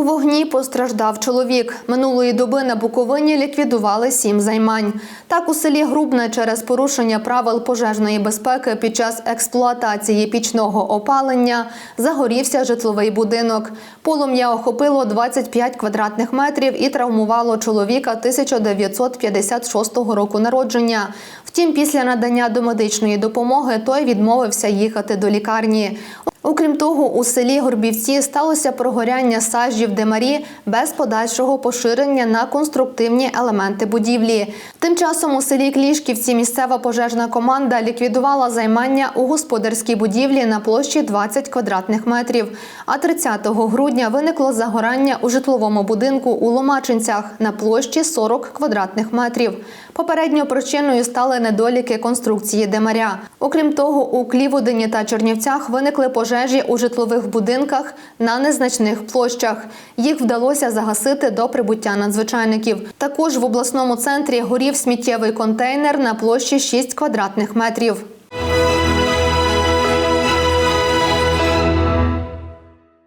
У вогні постраждав чоловік. Минулої доби на Буковині ліквідували сім займань. Так у селі Грубне через порушення правил пожежної безпеки під час експлуатації пічного опалення загорівся житловий будинок. Полум'я охопило 25 квадратних метрів і травмувало чоловіка 1956 року народження. Втім, після надання домедичної допомоги той відмовився їхати до лікарні. Окрім того, у селі Горбівці сталося прогоряння сажі в демарі без подальшого поширення на конструктивні елементи будівлі. Тим часом у селі Клішківці місцева пожежна команда ліквідувала займання у господарській будівлі на площі 20 квадратних метрів. А 30 грудня виникло загорання у житловому будинку у Ломачинцях на площі 40 квадратних метрів. Попередньо причиною стали недоліки конструкції демаря. Окрім того, у Кліводині та Чернівцях виникли пожежі у житлових будинках на незначних площах. Їх вдалося загасити до прибуття надзвичайників. Також в обласному центрі горів сміттєвий контейнер на площі 6 квадратних метрів.